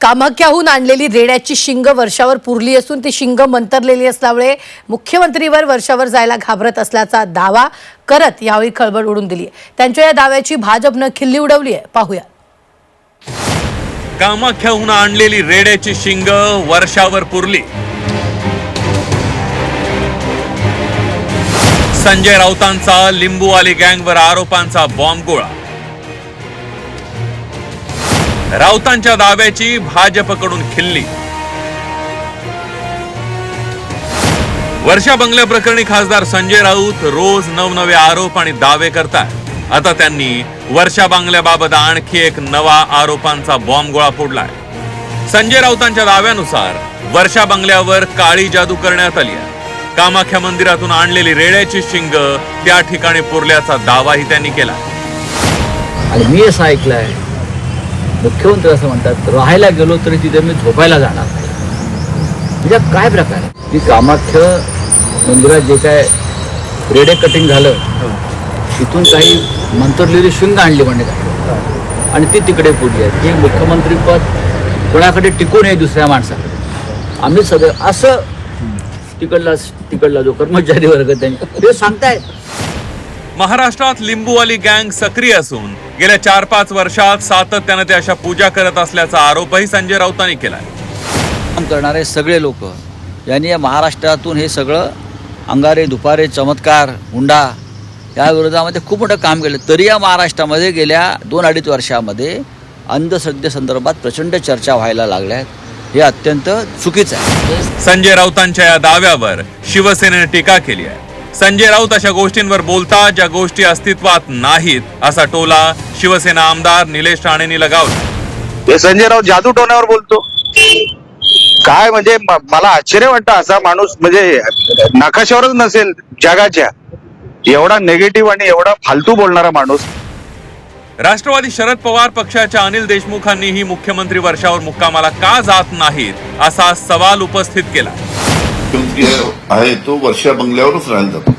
कामाख्याहून आणलेली रेड्याची शिंग वर्षावर पुरली असून ती शिंग मंतरलेली असल्यामुळे मुख्यमंत्रीवर वर्षावर जायला घाबरत असल्याचा दावा करत यावेळी खळबळ उडून दिली आहे. त्यांच्या या दाव्याची भाजपनं खिल्ली उडवली आहे. पाहूया. कामाख्याहून आणलेली रेड्याची शिंग वर्षावर पुरली. संजय राऊतांचा लिंबूवाली गँगवर आरोपांचा बॉम्ब गोळा राऊतांच्या दाव्याची भाजपकडून खिल्ली. वर्षा बंगल्या प्रकरणी खासदार संजय राऊत रोज नवनवे आरोप आणि दावे करतात. आता त्यांनी वर्षा बांगल्याबाबत आणखी एक नवा आरोपांचा बॉम्ब गोळा फोडलाय. संजय राऊतांच्या दाव्यानुसार वर्षा बंगल्यावर काळी जादू करण्यात आली आहे. कामाख्या मंदिरातून आणलेली रेड्याची शिंग त्या ठिकाणी पुरल्याचा दावाही त्यांनी केला. आणि मी असं ऐकलंय मुख्यमंत्री असं म्हणतात राहायला गेलो तरी तिथे मी झोपायला जाणार नाही. म्हणजे काय प्रकार आहे? की कामाख्य मंदिरात जे काय रेडे कटिंग झालं तिथून काही मंतरलेली शिंग आणली म्हणजे काय आणि ती तिकडे पुढली आहे. की मुख्यमंत्रीपद कोणाकडे टिकू नये दुसऱ्या माणसाकडे? आम्ही सगळं असं तिकडला तिकडला जो कर्मचारी वर्ग त्यांनी ते सांगतायत. महाराष्ट्रात लिंबूवाली गँग सक्रिय असून गेल्या चार पाच वर्षात सातत्यानं ते अशा पूजा करत असल्याचा आरोपही संजय राऊतांनी केलाय. काम करणारे सगळे लोक यांनी या महाराष्ट्रातून हे सगळं अंगारे दुपारे चमत्कार हुंडा या विरोधामध्ये खूप मोठं काम केलं. तरी या महाराष्ट्रामध्ये गेल्या दोन अडीच वर्षामध्ये अंधश्रद्धेसंदर्भात प्रचंड चर्चा व्हायला लागल्या आहेत. हे अत्यंत चुकीचं आहे. संजय राऊतांच्या या दाव्यावर शिवसेनेने टीका केली आहे. संजय राऊत अशा गोष्टींवर बोलतात ज्या गोष्टी अस्तित्वात नाहीत असा टोला शिवसेना आमदार निलेश राणेंनी लगावला. ते संजय राऊत जादू टोण्यावर बोलतो. काय म्हणजे मला आश्चर्य वाटतं असा माणूस म्हणजे नकाशावरच नसेल जगाच्या. एवढा निगेटिव्ह आणि एवढा फालतू बोलणारा माणूस. राष्ट्रवादी शरद पवार पक्षाच्या अनिल देशमुखांनीही मुख्यमंत्री वर्षावर मुक्कामाला का जात नाहीत असा सवाल उपस्थित केला. मुख्यमंत्री आहे तो वर्षा बंगल्यावरच राहायला जातो.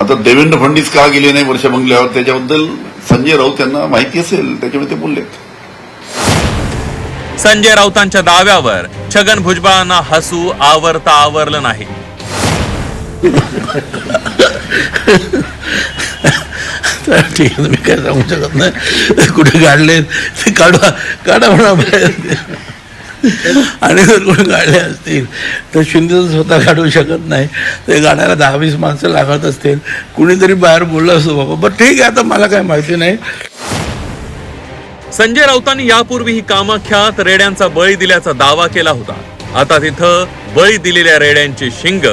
आता देवेंद्र फडणवीस का गेले नाही वर्षा बंगल्यावर? त्याच्याबद्दल संजय राऊत यांना माहिती असेल त्याच्यामुळे ते बोललेत. संजय राऊतांच्या दाव्यावर छगन भुजबळांना हसू आवरता आवरलं नाही. ठीक आहे मी काय सांगू शकत नाही. कुठे काढले ते काढा काढा म्हणा आणि जर कोणी काढले असतील. तर शिंदे स्वतः काढू शकत नाही. ते गाण्याला दहा वीस माणसं लागत असतील. कुणीतरी बाहेर बोललं असतो बाबा पण ठीक आहे आता मला काय माहिती नाही. संजय राऊतांनी यापूर्वी ही कामाख्यात रेड्यांचा बळी दिल्याचा दावा केला होता. आता तिथं बळी दिलेल्या रेड्यांची शिंग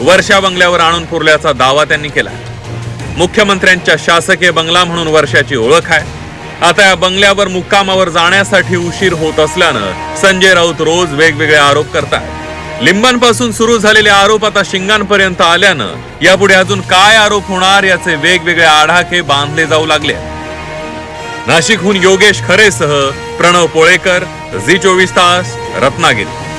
वर्षा बंगल्यावर आणून पुरल्याचा दावा त्यांनी केला. मुख्यमंत्र्यांच्या शासकीय बंगला म्हणून वर्षाची ओळख आहे. आता या बंगल्यावर मुक्कामावर जाण्यासाठी उशीर होत असल्यानं संजय राऊत रोज वेगवेगळे आरोप करतात. लिंबांपासून सुरू झालेले आरोप आता शिंगांपर्यंत आल्यानं यापुढे अजून काय आरोप होणार याचे वेगवेगळे आढाके बांधले जाऊ लागले नाशिकहून योगेश खरेसह प्रणव पोळेकर झी चोवीस तास रत्नागिरी.